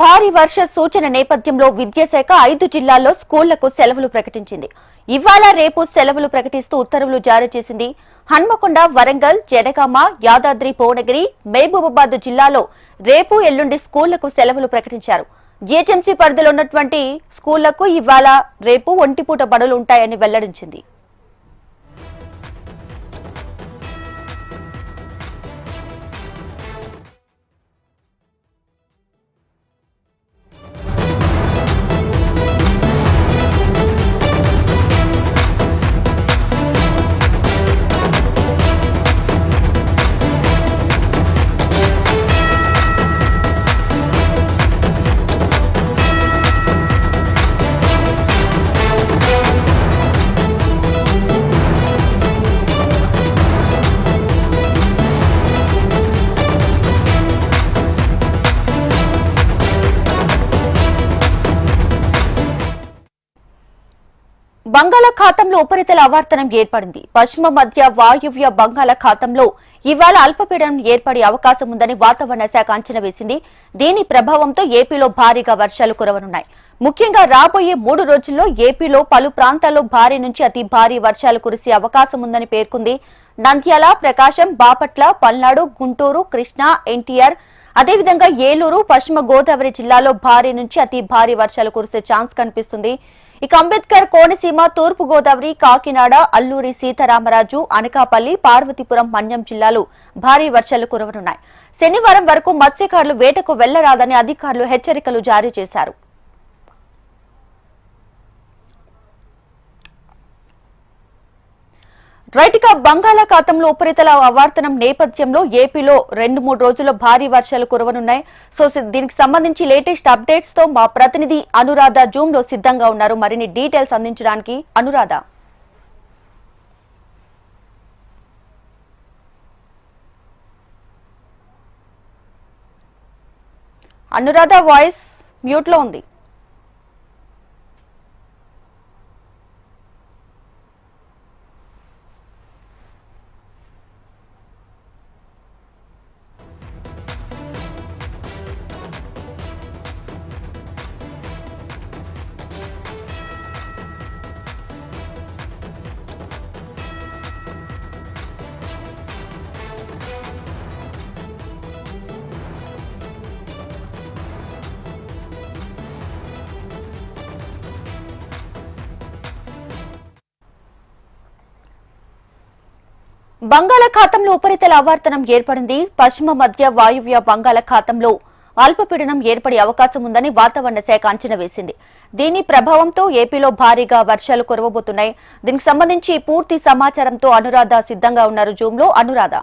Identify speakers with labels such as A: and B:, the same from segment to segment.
A: భారీ వర్ష సూచన నేపథ్యంలో విద్యాశాఖ ఐదు జిల్లాల్లో స్కూళ్ళకు సెలవులు ప్రకటించింది. ఇవాళ రేపు సెలవులు ప్రకటిస్తూ ఉత్తర్వులు జారీ చేసింది హన్మకొండ వరంగల్ జనగామ యాదాద్రి భువనగిరి మహబూబాబాద్ జిల్లాలో రేపు ఎల్లుండి స్కూళ్ళకు సెలవులు ప్రకటించారు. జీహెచ్ఎంసీ పరిధిలో ఉన్నటువంటి స్కూళ్ళకు ఇవాళ రేపు ఒంటిపూట బడులు ఉంటాయని వెల్లడించింది. బంగాళాఖాతంలో ఉపరితల ఆవర్తనం ఏర్పడింది. పశ్చిమ మధ్య వాయువ్య బంగాళాఖాతంలో ఇవాళ అల్పపీడనం ఏర్పడే అవకాశం ఉందని వాతావరణ శాఖ అంచనా వేసింది. దీని ప్రభావంతో ఏపీలో భారీగా వర్షాలు కురవనున్నాయి. ముఖ్యంగా రాబోయే మూడు రోజుల్లో ఏపీలో పలు ప్రాంతాల్లో భారీ నుంచి అతి భారీ వర్షాలు కురిసే అవకాశం ఉందని పేర్కొంది. నంద్యాల ప్రకాశం బాపట్ల పల్నాడు గుంటూరు కృష్ణా ఎన్టీఆర్ అదేవిధంగా ఏలూరు పశ్చిమ గోదావరి జిల్లాలో భారీ నుంచి అతి భారీ వర్షాలు కురిసే ఛాన్స్ కనిపిస్తుంది. ఇక అంబేద్కర్ కోనసీమ తూర్పు గోదావరి కాకినాడ అల్లూరి సీతారామరాజు అనకాపల్లి పార్వతీపురం మన్యం జిల్లాలు భారీ వర్షాలు కురవనున్నాయి. శనివారం వరకు మత్స్యకారులు వేటకు వెళ్ళరాదని అధికారులు హెచ్చరికలు జారీ చేశారు. రైట్ బంగాళాఖాతంలో ఉపరితల అవార్తనం నేపథ్యంలో ఏపీలో రెండు మూడు రోజుల్లో భారీ వర్షాలు కురవనున్నాయి. సో దీనికి సంబంధించి లేటెస్ట్ అప్డేట్స్తో మా ప్రతినిధి అనురాధ జూమ్లో సిద్ధంగా ఉన్నారు. మరిన్ని డీటెయిల్స్ అందించడానికి అనురాధ. అనురాధ వాయిస్ మ్యూట్లో ఉంది. బంగాళాఖాతంలో ఉపరితల ఆవర్తనం ఏర్పడింది. పశ్చిమ మధ్య వాయువ్య బంగాళాఖాతంలో అల్పపీడనం ఏర్పడే అవకాశం ఉందని వాతావరణ శాఖ అంచనా వేసింది. దీని ప్రభావంతో ఏపీలో భారీగా వర్షాలు కురవబోతున్నాయి. దీనికి సంబంధించి పూర్తి సమాచారంతో అనురాధ సిద్ధంగా ఉన్నారు. జూమ్లో అనురాధ.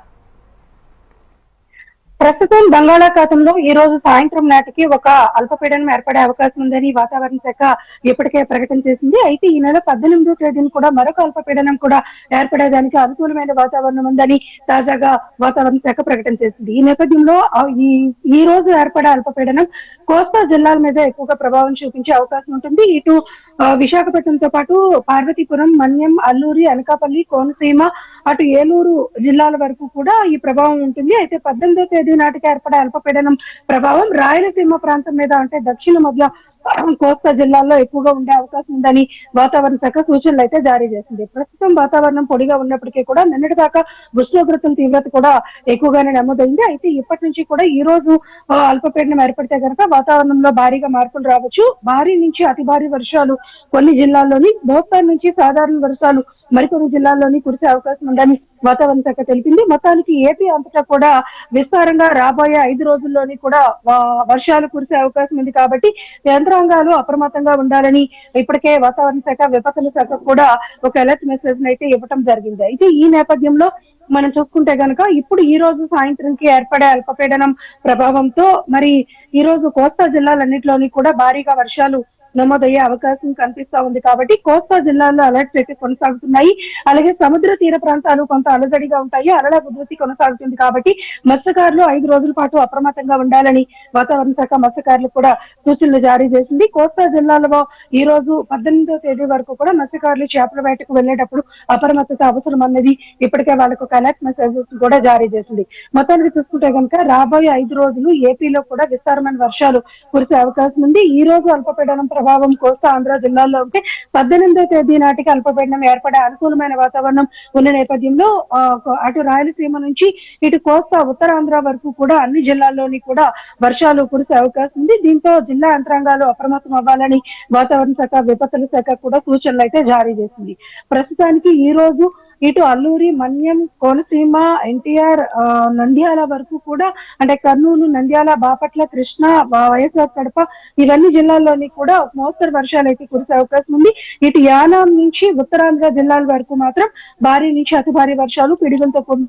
B: ప్రస్తుతం బంగాళాఖాతంలో ఈ రోజు సాయంత్రం నాటికి ఒక అల్పపీడనం ఏర్పడే అవకాశం ఉందని వాతావరణ శాఖ ఇప్పటికే ప్రకటన చేసింది. అయితే ఈ నెల పద్దెనిమిదో తేదీన కూడా మరొక అల్పపీడనం కూడా ఏర్పడేదానికి అనుకూలమైన వాతావరణం ఉందని తాజాగా వాతావరణ శాఖ ప్రకటన చేసింది. ఈ నేపథ్యంలో ఈ ఈ రోజు ఏర్పడే అల్పపీడనం కోస్తా జిల్లాల మీద ఎక్కువగా ప్రభావం చూపించే అవకాశం ఉంటుంది. ఇటు విశాఖపట్నంతో పాటు పార్వతీపురం మన్యం అల్లూరి అనకాపల్లి కోనసీమ అటు ఏలూరు జిల్లాల వరకు కూడా ఈ ప్రభావం ఉంటుంది. అయితే పద్దెనిమిదో తేదీ నాటికి ఏర్పడే అల్పపీడనం ప్రభావం రాయలసీమ ప్రాంతం మీద అంటే దక్షిణ మధ్య కోస్తా జిల్లాల్లో ఎక్కువగా ఉండే అవకాశం ఉందని వాతావరణ శాఖ సూచనలు అయితే జారీ చేసింది. ప్రస్తుతం వాతావరణం పొడిగా ఉన్నప్పటికీ కూడా నిన్నటి దాకా ఉష్ణోగ్రతల తీవ్రత కూడా ఎక్కువగానే నమోదైంది. అయితే ఇప్పటి నుంచి కూడా ఈ రోజు అల్పపీడనం ఏర్పడితే కనుక వాతావరణంలో భారీగా మార్పులు రావచ్చు. భారీ నుంచి అతి భారీ వర్షాలు కొన్ని జిల్లాల్లోని మోస్తారు నుంచి సాధారణ వర్షాలు మరికొన్ని జిల్లాల్లోని కురిసే అవకాశం ఉందని వాతావరణ శాఖ తెలిపింది. మొత్తానికి ఏపీ అంతటా కూడా విస్తారంగా రాబోయే ఐదు రోజుల్లోని కూడా వర్షాలు కురిసే అవకాశం ఉంది కాబట్టి యంత్రాంగాలు అప్రమత్తంగా ఉండాలని ఇప్పటికే వాతావరణ శాఖ విపత్తుల శాఖ కూడా ఒక అలర్ట్ మెసేజ్ అయితే ఇవ్వటం జరిగింది. అయితే ఈ నేపథ్యంలో మనం చూసుకుంటే గనక ఇప్పుడు ఈ రోజు సాయంత్రంకి ఏర్పడే అల్పపీడనం ప్రభావంతో మరి ఈ రోజు కోస్తా జిల్లాలన్నింటిలోని కూడా భారీగా వర్షాలు నమోదయ్యే అవకాశం కనిపిస్తా ఉంది కాబట్టి కోస్తా జిల్లాల్లో అలర్ట్స్ అయితే కొనసాగుతున్నాయి. అలాగే సముద్ర తీర ప్రాంతాలు కొంత అలజడిగా ఉంటాయి. అలల ఉధృతి కొనసాగుతుంది కాబట్టి మత్స్యకారులు ఐదు రోజుల పాటు అప్రమత్తంగా ఉండాలని వాతావరణ శాఖ మత్స్యకారులు కూడా సూచనలు జారీ చేసింది. కోస్తా జిల్లాలో ఈ రోజు పద్దెనిమిదో తేదీ వరకు కూడా మత్స్యకారులు చేపల వేటకు వెళ్ళేటప్పుడు అప్రమత్తత అవసరం అన్నది ఇప్పటికే వాళ్ళకు ఒక అలర్ట్ మెసేజ్ కూడా జారీ చేసింది. మొత్తానికి చూసుకుంటే కనుక రాబోయే ఐదు రోజులు ఏపీలో కూడా విస్తారమైన వర్షాలు కురిసే అవకాశం ఉంది. ఈ రోజు అల్పపీడనం ప్రభావం కోస్తా ఆంధ్ర జిల్లాల్లో ఉంటే పద్దెనిమిదో తేదీ నాటికి అల్పపీడనం ఏర్పడే అనుకూలమైన వాతావరణం ఉన్న నేపథ్యంలో అటు రాయలసీమ నుంచి ఇటు కోస్తా ఉత్తరాంధ్ర వరకు కూడా అన్ని జిల్లాల్లోని కూడా వర్షాలు కురిసే అవకాశం ఉంది. దీంతో జిల్లా యంత్రాంగాలు అప్రమత్తం అవ్వాలని వాతావరణ శాఖ విపత్తుల శాఖ కూడా సూచనలు అయితే జారీ చేసింది. ప్రస్తుతానికి ఈ రోజు ఇటు అల్లూరి మన్యం కోనసీమ ఎన్టీఆర్ నంద్యాల వరకు కూడా అంటే కర్నూలు నంద్యాల బాపట్ల కృష్ణ వైఎస్ఆర్ కడప ఇవన్నీ జిల్లాల్లోని కూడా మోస్తరు వర్షాలు అయితే కురిసే అవకాశం ఉంది. ఇటు యానాం నుంచి ఉత్తరాంధ్ర జిల్లాల వరకు మాత్రం భారీ నుంచి అతి భారీ వర్షాలు పిడుగులతో కూడిన